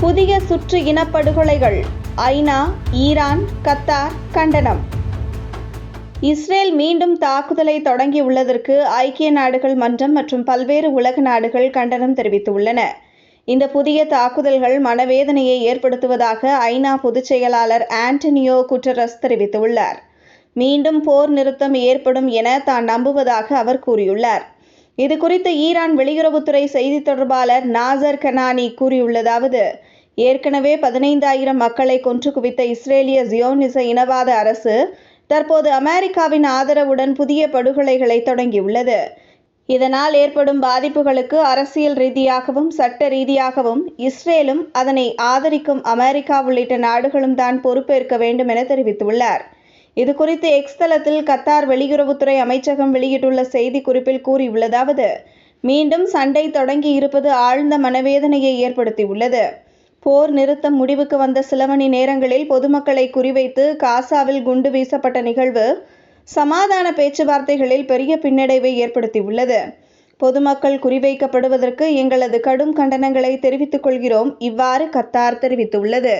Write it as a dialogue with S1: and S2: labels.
S1: புதிய சுற்று இனப்படுகொலைகள். ஐநா ஈரான் கத்தார் கண்டனம். இஸ்ரேல் மீண்டும் தாக்குதலை தொடங்கியுள்ளதற்கு ஐக்கிய நாடுகள் மன்றம் மற்றும் பல்வேறு உலக நாடுகள் கண்டனம் தெரிவித்துள்ளன. இந்த புதிய தாக்குதல்கள் மனவேதனையை ஏற்படுத்துவதாக ஐநா பொதுச் செயலாளர் ஆண்டனியோ குட்டரஸ் தெரிவித்துள்ளார். மீண்டும் போர் நிறுத்தம் ஏற்படும் என தான் நம்புவதாக அவர் கூறியுள்ளார். இது குறித்து ஈரான் வெளியுறவுத்துறை செய்தி தொடர்பாளர் நாசர் கனானி கூறியுள்ளதாவது ஏற்கனவே பதினைந்தாயிரம் மக்களை கொன்று குவித்த இஸ்ரேலிய ஜியோனிச இனவாத அரசு தற்போது அமெரிக்காவின் ஆதரவுடன் புதிய படுகொலைகளை தொடங்கியுள்ளது. இதனால் ஏற்படும் பாதிப்புகளுக்கு அரசியல் ரீதியாகவும் சட்ட ரீதியாகவும் இஸ்ரேலும் அதனை ஆதரிக்கும் அமெரிக்கா உள்ளிட்ட நாடுகளும் தான் பொறுப்பேற்க வேண்டும் என தெரிவித்துள்ளார். இது குறித்து எக்ஸ் தளத்தில் கத்தார் வெளியுறவுத்துறை அமைச்சகம் வெளியிட்டுள்ள செய்தி குறிப்பில் கூறியுள்ளதாவது மீண்டும் சண்டை தொடங்கி இருப்பது ஆழ்ந்த மனவேதனையை ஏற்படுத்தியுள்ளது. போர் நிறுத்தம் முடிவுக்கு வந்த சில மணி நேரங்களில் பொதுமக்களை குறிவைத்து காசாவில் குண்டு வீசப்பட்ட நிகழ்வு சமாதான பேச்சுவார்த்தைகளில் பெரிய பின்னடைவை ஏற்படுத்தியுள்ளது. பொதுமக்கள் குறிவைக்கப்படுவதற்கு எங்களது கடும் கண்டனங்களை தெரிவித்துக் கொள்கிறோம். இவ்வாறு கத்தார் தெரிவித்துள்ளது.